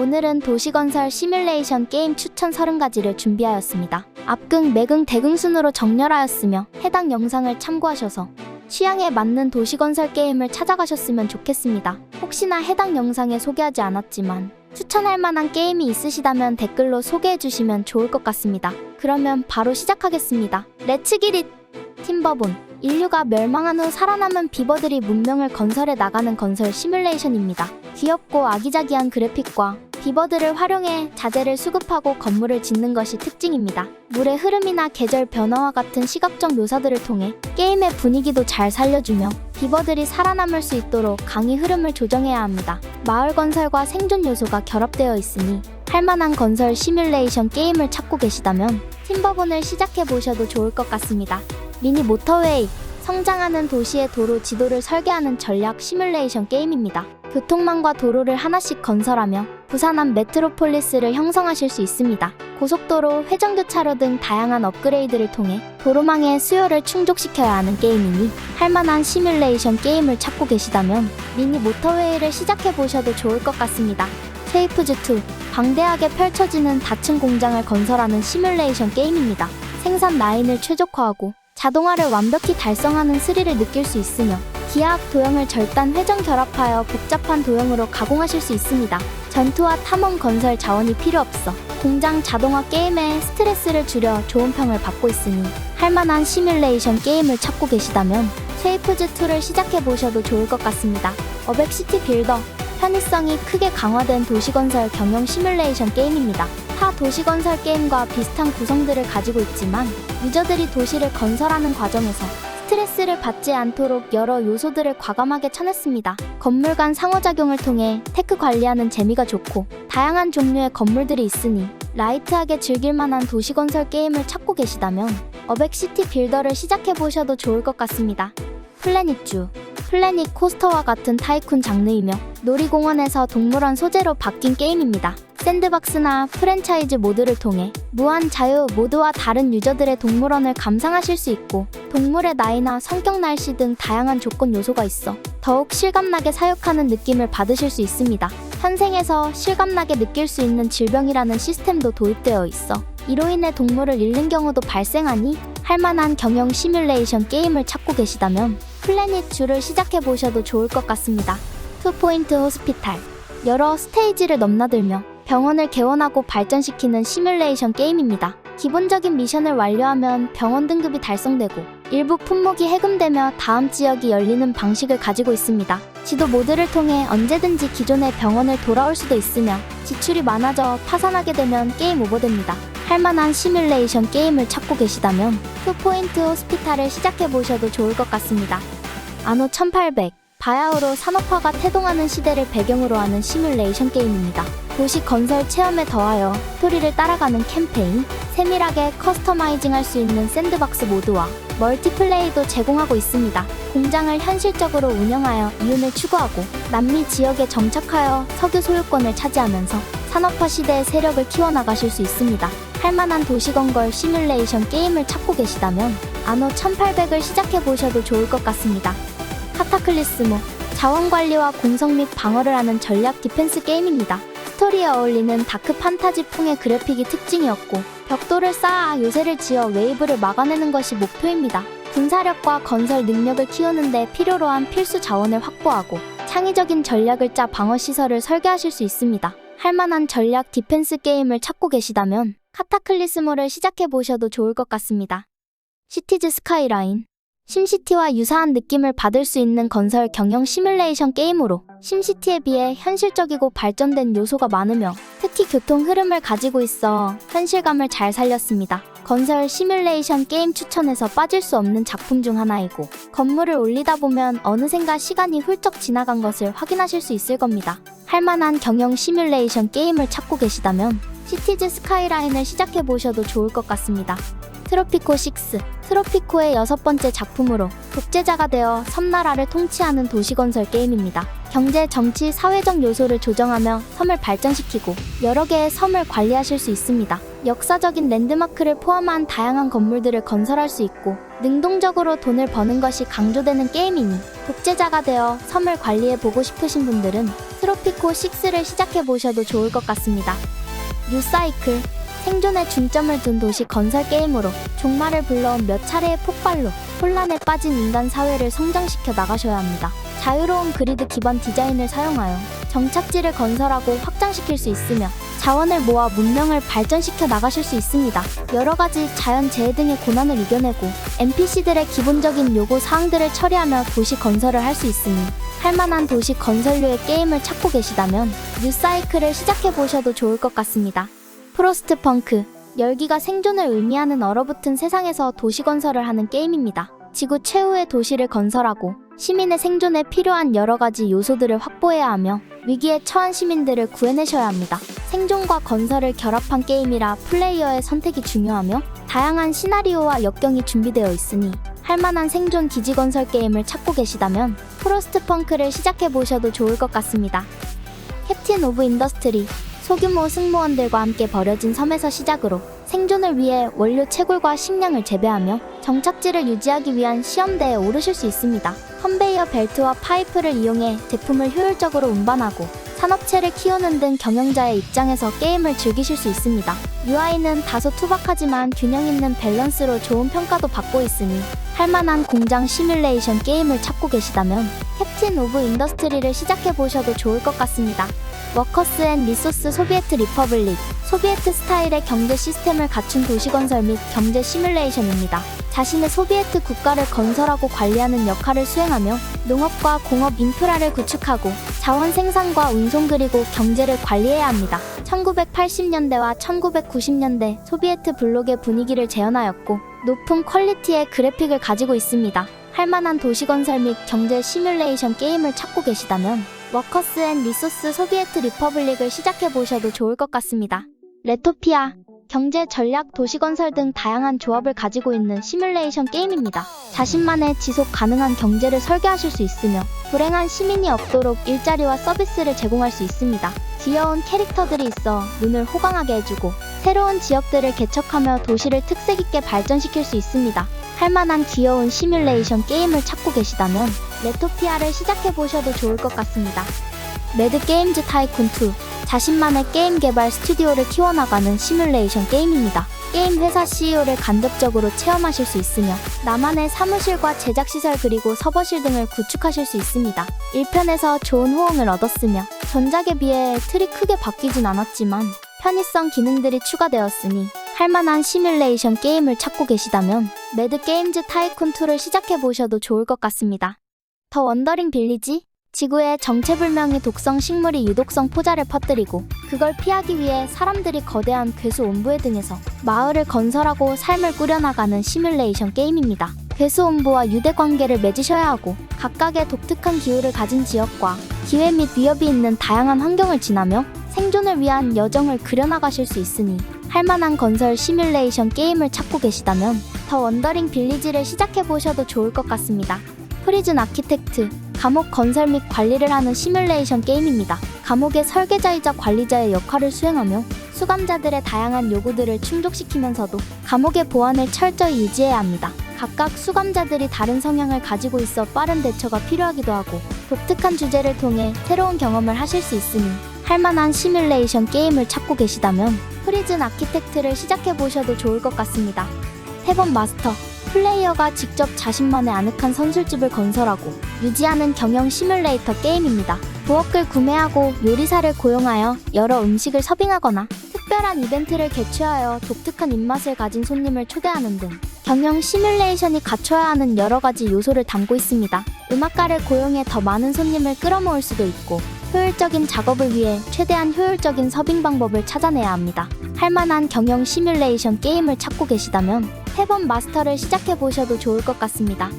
오늘은 도시건설 시뮬레이션 게임 추천 30가지를 준비하였습니다. 앞긍, 매긍, 대긍 순으로 정렬하였으며 해당 영상을 참고하셔서 취향에 맞는 도시건설 게임을 찾아가셨으면 좋겠습니다. 혹시나 해당 영상에 소개하지 않았지만 추천할 만한 게임이 있으시다면 댓글로 소개해 주시면 좋을 것 같습니다. 그러면 바로 시작하겠습니다. 렛츠 기릿! 팀버본 인류가 멸망한 후 살아남은 비버들이 문명을 건설해 나가는 건설 시뮬레이션입니다. 귀엽고 아기자기한 그래픽과 비버들을 활용해 자재를 수급하고 건물을 짓는 것이 특징입니다. 물의 흐름이나 계절 변화와 같은 시각적 묘사들을 통해 게임의 분위기도 잘 살려주며 비버들이 살아남을 수 있도록 강의 흐름을 조정해야 합니다. 마을 건설과 생존 요소가 결합되어 있으니 할만한 건설 시뮬레이션 게임을 찾고 계시다면 팀버본을 시작해 보셔도 좋을 것 같습니다. 미니 모터웨이 성장하는 도시의 도로 지도를 설계하는 전략 시뮬레이션 게임입니다. 교통망과 도로를 하나씩 건설하며 부산한 메트로폴리스를 형성하실 수 있습니다. 고속도로, 회전교차로 등 다양한 업그레이드를 통해 도로망의 수요를 충족시켜야 하는 게임이니 할만한 시뮬레이션 게임을 찾고 계시다면 미니 모터웨이를 시작해 보셔도 좋을 것 같습니다. 쉐이프즈2 방대하게 펼쳐지는 다층 공장을 건설하는 시뮬레이션 게임입니다. 생산 라인을 최적화하고 자동화를 완벽히 달성하는 스릴을 느낄 수 있으며 기하학 도형을 절단 회전 결합하여 복잡한 도형으로 가공하실 수 있습니다. 전투와 탐험 건설 자원이 필요 없어 공장 자동화 게임에 스트레스를 줄여 좋은 평을 받고 있으니 할만한 시뮬레이션 게임을 찾고 계시다면 쉐이프즈2를 시작해 보셔도 좋을 것 같습니다. 어백시티 빌더 편의성이 크게 강화된 도시건설 경영 시뮬레이션 게임입니다. 타 도시건설 게임과 비슷한 구성들을 가지고 있지만 유저들이 도시를 건설하는 과정에서 스트레스를 받지 않도록 여러 요소들을 과감하게 쳐냈습니다. 건물 간 상호작용을 통해 테크 관리하는 재미가 좋고 다양한 종류의 건물들이 있으니 라이트하게 즐길 만한 도시건설 게임을 찾고 계시다면 어백시티 빌더를 시작해 보셔도 좋을 것 같습니다. 플래닛주 플래닛 코스터와 같은 타이쿤 장르이며 놀이공원에서 동물원 소재로 바뀐 게임입니다. 샌드박스나 프랜차이즈 모드를 통해 무한 자유 모드와 다른 유저들의 동물원을 감상하실 수 있고 동물의 나이나 성격 날씨 등 다양한 조건 요소가 있어 더욱 실감나게 사육하는 느낌을 받으실 수 있습니다. 현생에서 실감나게 느낄 수 있는 질병이라는 시스템도 도입되어 있어 이로 인해 동물을 잃는 경우도 발생하니 할만한 경영 시뮬레이션 게임을 찾고 계시다면 플래닛 주를 시작해 보셔도 좋을 것 같습니다. 투포인트 호스피탈 여러 스테이지를 넘나들며 병원을 개원하고 발전시키는 시뮬레이션 게임입니다. 기본적인 미션을 완료하면 병원 등급이 달성되고 일부 품목이 해금되며 다음 지역이 열리는 방식을 가지고 있습니다. 지도 모드를 통해 언제든지 기존의 병원을 돌아올 수도 있으며 지출이 많아져 파산하게 되면 게임 오버됩니다. 할만한 시뮬레이션 게임을 찾고 계시다면 투포인트 호스피탈을 시작해 보셔도 좋을 것 같습니다. 아노 1800 바야흐로 산업화가 태동하는 시대를 배경으로 하는 시뮬레이션 게임입니다. 도시 건설 체험에 더하여 스토리를 따라가는 캠페인, 세밀하게 커스터마이징 할 수 있는 샌드박스 모드와 멀티플레이도 제공하고 있습니다. 공장을 현실적으로 운영하여 이윤을 추구하고 남미 지역에 정착하여 석유 소유권을 차지하면서 산업화 시대의 세력을 키워나가실 수 있습니다. 할만한 도시건설 시뮬레이션 게임을 찾고 계시다면 아노 1800을 시작해 보셔도 좋을 것 같습니다. 카타클리스모 자원관리와 공성 및 방어를 하는 전략 디펜스 게임입니다. 스토리에 어울리는 다크 판타지 풍의 그래픽이 특징이었고 벽돌을 쌓아 요새를 지어 웨이브를 막아내는 것이 목표입니다. 군사력과 건설 능력을 키우는 데 필요로 한 필수 자원을 확보하고 창의적인 전략을 짜 방어 시설을 설계하실 수 있습니다. 할만한 전략 디펜스 게임을 찾고 계시다면 카타클리스모를 시작해 보셔도 좋을 것 같습니다. 시티즈 스카이라인 심시티와 유사한 느낌을 받을 수 있는 건설 경영 시뮬레이션 게임으로 심시티에 비해 현실적이고 발전된 요소가 많으며 특히 교통 흐름을 가지고 있어 현실감을 잘 살렸습니다. 건설 시뮬레이션 게임 추천에서 빠질 수 없는 작품 중 하나이고 건물을 올리다 보면 어느샌가 시간이 훌쩍 지나간 것을 확인하실 수 있을 겁니다. 할만한 경영 시뮬레이션 게임을 찾고 계시다면 시티즈 스카이라인을 시작해 보셔도 좋을 것 같습니다. 트로피코 6 트로피코의 여섯 번째 작품으로 독재자가 되어 섬나라를 통치하는 도시건설 게임입니다. 경제, 정치, 사회적 요소를 조정하며 섬을 발전시키고 여러 개의 섬을 관리하실 수 있습니다. 역사적인 랜드마크를 포함한 다양한 건물들을 건설할 수 있고 능동적으로 돈을 버는 것이 강조되는 게임이니 독재자가 되어 섬을 관리해 보고 싶으신 분들은 트로피코 6를 시작해 보셔도 좋을 것 같습니다. 뉴사이클 생존에 중점을 둔 도시 건설 게임으로 종말을 불러온 몇 차례의 폭발로 혼란에 빠진 인간 사회를 성장시켜 나가셔야 합니다. 자유로운 그리드 기반 디자인을 사용하여 정착지를 건설하고 확장시킬 수 있으며 자원을 모아 문명을 발전시켜 나가실 수 있습니다. 여러 가지 자연 재해 등의 고난을 이겨내고 NPC들의 기본적인 요구 사항들을 처리하며 도시 건설을 할 수 있으니 할만한 도시 건설류의 게임을 찾고 계시다면 뉴사이클을 시작해 보셔도 좋을 것 같습니다. 프로스트 펑크 열기가 생존을 의미하는 얼어붙은 세상에서 도시 건설을 하는 게임입니다. 지구 최후의 도시를 건설하고 시민의 생존에 필요한 여러 가지 요소들을 확보해야 하며 위기에 처한 시민들을 구해내셔야 합니다. 생존과 건설을 결합한 게임이라 플레이어의 선택이 중요하며 다양한 시나리오와 역경이 준비되어 있으니 할만한 생존 기지 건설 게임을 찾고 계시다면 프로스트 펑크를 시작해 보셔도 좋을 것 같습니다. 캡틴 오브 인더스트리 소규모 승무원들과 함께 버려진 섬에서 시작으로 생존을 위해 원료 채굴과 식량을 재배하며 정착지를 유지하기 위한 시험대에 오르실 수 있습니다. 컨베이어 벨트와 파이프를 이용해 제품을 효율적으로 운반하고 산업체를 키우는 등 경영자의 입장에서 게임을 즐기실 수 있습니다. UI는 다소 투박하지만 균형 있는 밸런스로 좋은 평가도 받고 있으니 할만한 공장 시뮬레이션 게임을 찾고 계시다면 캡틴 오브 인더스트리를 시작해 보셔도 좋을 것 같습니다. 워커스 앤 리소스 소비에트 리퍼블릭 소비에트 스타일의 경제 시스템을 갖춘 도시 건설 및 경제 시뮬레이션입니다. 자신의 소비에트 국가를 건설하고 관리하는 역할을 수행하며 농업과 공업 인프라를 구축하고 자원 생산과 운송 그리고 경제를 관리해야 합니다. 1980년대와 1990년대 소비에트 블록의 분위기를 재현하였고 높은 퀄리티의 그래픽을 가지고 있습니다. 할만한 도시 건설 및 경제 시뮬레이션 게임을 찾고 계시다면 워커스 앤 리소스 소비에트 리퍼블릭을 시작해 보셔도 좋을 것 같습니다. 레토피아 경제 전략 도시 건설 등 다양한 조합을 가지고 있는 시뮬레이션 게임입니다. 자신만의 지속 가능한 경제를 설계하실 수 있으며 불행한 시민이 없도록 일자리와 서비스를 제공할 수 있습니다. 귀여운 캐릭터들이 있어 눈을 호강하게 해주고 새로운 지역들을 개척하며 도시를 특색 있게 발전시킬 수 있습니다. 할 만한 귀여운 시뮬레이션 게임을 찾고 계시다면 레토피아를 시작해 보셔도 좋을 것 같습니다. 매드 게임즈 타이쿤 2 자신만의 게임 개발 스튜디오를 키워나가는 시뮬레이션 게임입니다. 게임 회사 CEO를 간접적으로 체험하실 수 있으며 나만의 사무실과 제작시설 그리고 서버실 등을 구축하실 수 있습니다. 1편에서 좋은 호응을 얻었으며 전작에 비해 틀이 크게 바뀌진 않았지만 편의성 기능들이 추가되었으니 할만한 시뮬레이션 게임을 찾고 계시다면 매드 게임즈 타이쿤 2를 시작해 보셔도 좋을 것 같습니다. 더 원더링 빌리지 지구에 정체불명의 독성 식물이 유독성 포자를 퍼뜨리고 그걸 피하기 위해 사람들이 거대한 괴수 옴부에 등에서 마을을 건설하고 삶을 꾸려나가는 시뮬레이션 게임입니다. 괴수 옴부와 유대 관계를 맺으셔야 하고 각각의 독특한 기후를 가진 지역과 기회 및 위협이 있는 다양한 환경을 지나며 생존을 위한 여정을 그려나가실 수 있으니 할만한 건설 시뮬레이션 게임을 찾고 계시다면 더 원더링 빌리지를 시작해 보셔도 좋을 것 같습니다. 프리즌 아키텍트 감옥 건설 및 관리를 하는 시뮬레이션 게임입니다. 감옥의 설계자이자 관리자의 역할을 수행하며 수감자들의 다양한 요구들을 충족시키면서도 감옥의 보안을 철저히 유지해야 합니다. 각각 수감자들이 다른 성향을 가지고 있어 빠른 대처가 필요하기도 하고 독특한 주제를 통해 새로운 경험을 하실 수 있으니 할만한 시뮬레이션 게임을 찾고 계시다면 프리즌 아키텍트를 시작해 보셔도 좋을 것 같습니다. 태번 마스터 플레이어가 직접 자신만의 아늑한 선술집을 건설하고 유지하는 경영 시뮬레이터 게임입니다. 부엌을 구매하고 요리사를 고용하여 여러 음식을 서빙하거나 특별한 이벤트를 개최하여 독특한 입맛을 가진 손님을 초대하는 등 경영 시뮬레이션이 갖춰야 하는 여러 가지 요소를 담고 있습니다. 음악가를 고용해 더 많은 손님을 끌어모을 수도 있고 효율적인 작업을 위해 최대한 효율적인 서빙 방법을 찾아내야 합니다. 할만한 경영 시뮬레이션 게임을 찾고 계시다면 태번 마스터를 시작해 보셔도 좋을 것 같습니다.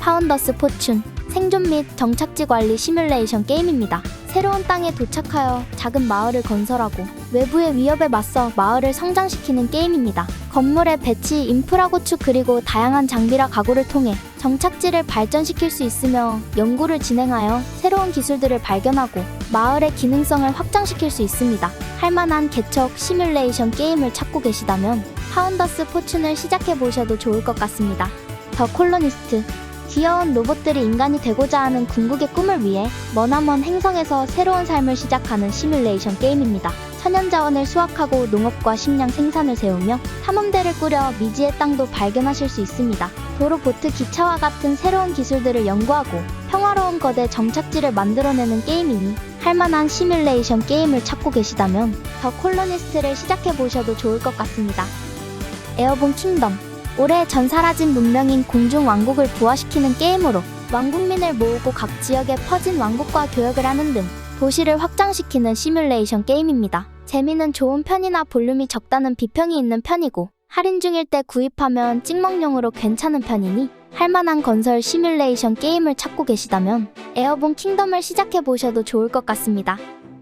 파운더스 포춘 생존 및 정착지 관리 시뮬레이션 게임입니다. 새로운 땅에 도착하여 작은 마을을 건설하고 외부의 위협에 맞서 마을을 성장시키는 게임입니다. 건물의 배치, 인프라 구축 그리고 다양한 장비라 가구를 통해 정착지를 발전시킬 수 있으며 연구를 진행하여 새로운 기술들을 발견하고 마을의 기능성을 확장시킬 수 있습니다. 할만한 개척 시뮬레이션 게임을 찾고 계시다면 파운더스 포춘을 시작해 보셔도 좋을 것 같습니다. 더 콜로니스트 귀여운 로봇들이 인간이 되고자 하는 궁극의 꿈을 위해 머나먼 행성에서 새로운 삶을 시작하는 시뮬레이션 게임입니다. 천연 자원을 수확하고 농업과 식량 생산을 세우며 탐험대를 꾸려 미지의 땅도 발견하실 수 있습니다. 도로 보트 기차와 같은 새로운 기술들을 연구하고 평화로운 거대 정착지를 만들어내는 게임이니 할만한 시뮬레이션 게임을 찾고 계시다면 더 콜로니스트를 시작해 보셔도 좋을 것 같습니다. 에어본 킹덤 올해 전 사라진 문명인 공중 왕국을 부활시키는 게임으로 왕국민을 모으고 각 지역에 퍼진 왕국과 교역을 하는 등 도시를 확장시키는 시뮬레이션 게임입니다. 재미는 좋은 편이나 볼륨이 적다는 비평이 있는 편이고 할인 중일 때 구입하면 찍먹용으로 괜찮은 편이니 할만한 건설 시뮬레이션 게임을 찾고 계시다면 에어본 킹덤을 시작해 보셔도 좋을 것 같습니다.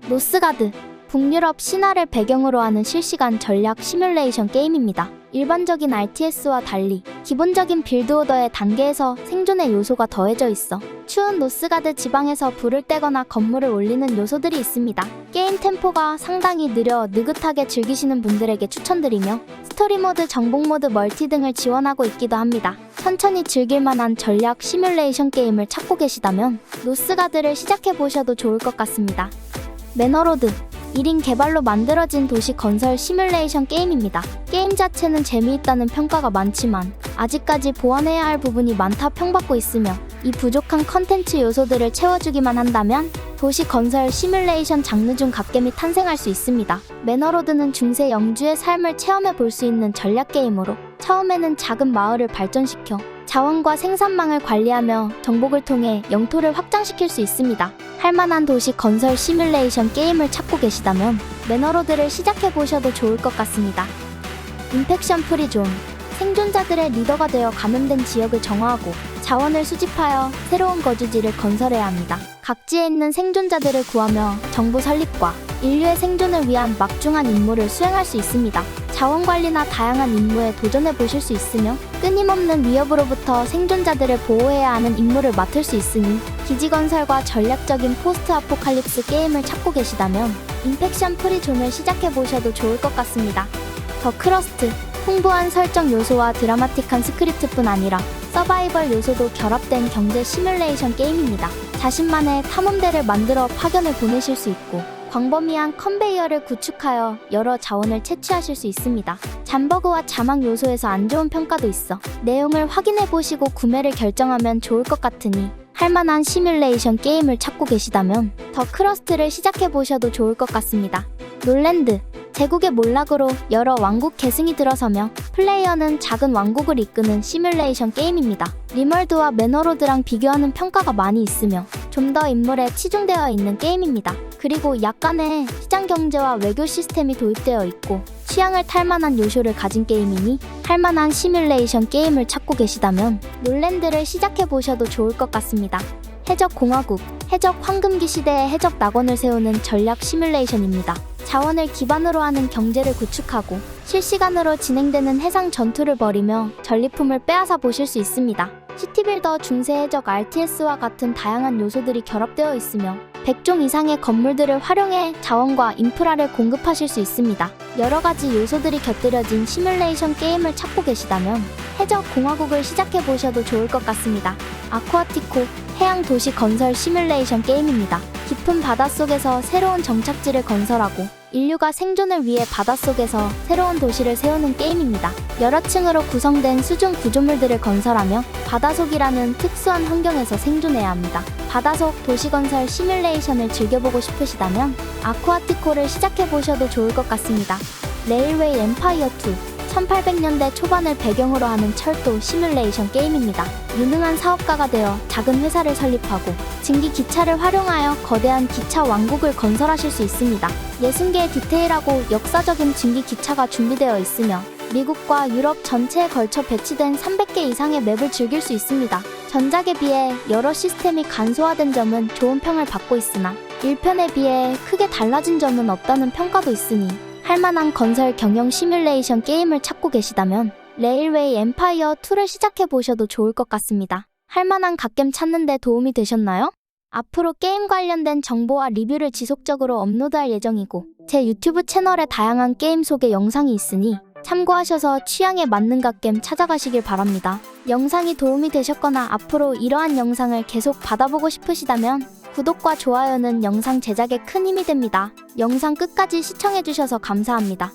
노스가드 북유럽 신화를 배경으로 하는 실시간 전략 시뮬레이션 게임입니다. 일반적인 RTS와 달리 기본적인 빌드오더의 단계에서 생존의 요소가 더해져 있어 추운 노스가드 지방에서 불을 떼거나 건물을 올리는 요소들이 있습니다. 게임 템포가 상당히 느려 느긋하게 즐기시는 분들에게 추천드리며 스토리 모드, 정복 모드, 멀티 등을 지원하고 있기도 합니다. 천천히 즐길 만한 전략 시뮬레이션 게임을 찾고 계시다면 노스가드를 시작해 보셔도 좋을 것 같습니다. 매너로드 1인 개발로 만들어진 도시 건설 시뮬레이션 게임입니다. 게임 자체는 재미있다는 평가가 많지만 아직까지 보완해야 할 부분이 많다 평받고 있으며 이 부족한 컨텐츠 요소들을 채워주기만 한다면 도시 건설 시뮬레이션 장르 중 갓겜이 탄생할 수 있습니다. 매너로드는 중세 영주의 삶을 체험해 볼 수 있는 전략 게임으로 처음에는 작은 마을을 발전시켜 자원과 생산망을 관리하며 정복을 통해 영토를 확장시킬 수 있습니다. 할만한 도시 건설 시뮬레이션 게임을 찾고 계시다면 매너로드를 시작해 보셔도 좋을 것 같습니다. 인펙션 프리존 생존자들의 리더가 되어 감염된 지역을 정화하고 자원을 수집하여 새로운 거주지를 건설해야 합니다. 각지에 있는 생존자들을 구하며 정보 설립과 인류의 생존을 위한 막중한 임무를 수행할 수 있습니다. 자원 관리나 다양한 임무에 도전해 보실 수 있으며 끊임없는 위협으로부터 생존자들을 보호해야 하는 임무를 맡을 수 있으니 기지 건설과 전략적인 포스트 아포칼립스 게임을 찾고 계시다면 인펙션 프리존을 시작해 보셔도 좋을 것 같습니다. 더 크러스트 풍부한 설정 요소와 드라마틱한 스크립트뿐 아니라 서바이벌 요소도 결합된 경제 시뮬레이션 게임입니다. 자신만의 탐험대를 만들어 파견을 보내실 수 있고 광범위한 컨베이어를 구축하여 여러 자원을 채취하실 수 있습니다. 잠버그와 자막 요소에서 안 좋은 평가도 있어 내용을 확인해 보시고 구매를 결정하면 좋을 것 같으니 할만한 시뮬레이션 게임을 찾고 계시다면 더 크러스트를 시작해 보셔도 좋을 것 같습니다. 놀랜드 제국의 몰락으로 여러 왕국 계승이 들어서며 플레이어는 작은 왕국을 이끄는 시뮬레이션 게임입니다. 리멀드와 매너로드랑 비교하는 평가가 많이 있으며 좀 더 인물에 치중되어 있는 게임입니다. 그리고 약간의 시장 경제와 외교 시스템이 도입되어 있고 취향을 탈만한 요소를 가진 게임이니 할만한 시뮬레이션 게임을 찾고 계시다면 놀랜드를 시작해 보셔도 좋을 것 같습니다. 해적 공화국, 해적 황금기 시대의 해적 낙원을 세우는 전략 시뮬레이션입니다. 자원을 기반으로 하는 경제를 구축하고 실시간으로 진행되는 해상 전투를 벌이며 전리품을 빼앗아 보실 수 있습니다. 시티빌더 중세 해적 RTS와 같은 다양한 요소들이 결합되어 있으며 100종 이상의 건물들을 활용해 자원과 인프라를 공급하실 수 있습니다. 여러 가지 요소들이 곁들여진 시뮬레이션 게임을 찾고 계시다면 해적 공화국을 시작해 보셔도 좋을 것 같습니다. 아쿠아티코 해양 도시 건설 시뮬레이션 게임입니다. 깊은 바닷속에서 새로운 정착지를 건설하고 인류가 생존을 위해 바닷속에서 새로운 도시를 세우는 게임입니다. 여러 층으로 구성된 수중 구조물들을 건설하며 바다속이라는 특수한 환경에서 생존해야 합니다. 바다속 도시 건설 시뮬레이션을 즐겨보고 싶으시다면 아쿠아티코를 시작해 보셔도 좋을 것 같습니다. 레일웨이 엠파이어 2 1800년대 초반을 배경으로 하는 철도 시뮬레이션 게임입니다. 유능한 사업가가 되어 작은 회사를 설립하고 증기 기차를 활용하여 거대한 기차 왕국을 건설하실 수 있습니다. 60개의 디테일하고 역사적인 증기 기차가 준비되어 있으며 미국과 유럽 전체에 걸쳐 배치된 300개 이상의 맵을 즐길 수 있습니다. 전작에 비해 여러 시스템이 간소화된 점은 좋은 평을 받고 있으나 1편에 비해 크게 달라진 점은 없다는 평가도 있으니 할만한 건설 경영 시뮬레이션 게임을 찾고 계시다면 레일웨이 엠파이어 2를 시작해 보셔도 좋을 것 같습니다. 할만한 갓겜 찾는데 도움이 되셨나요? 앞으로 게임 관련된 정보와 리뷰를 지속적으로 업로드할 예정이고 제 유튜브 채널에 다양한 게임 소개 영상이 있으니 참고하셔서 취향에 맞는 갓겜 찾아가시길 바랍니다. 영상이 도움이 되셨거나 앞으로 이러한 영상을 계속 받아보고 싶으시다면 구독과 좋아요는 영상 제작에 큰 힘이 됩니다. 영상 끝까지 시청해주셔서 감사합니다.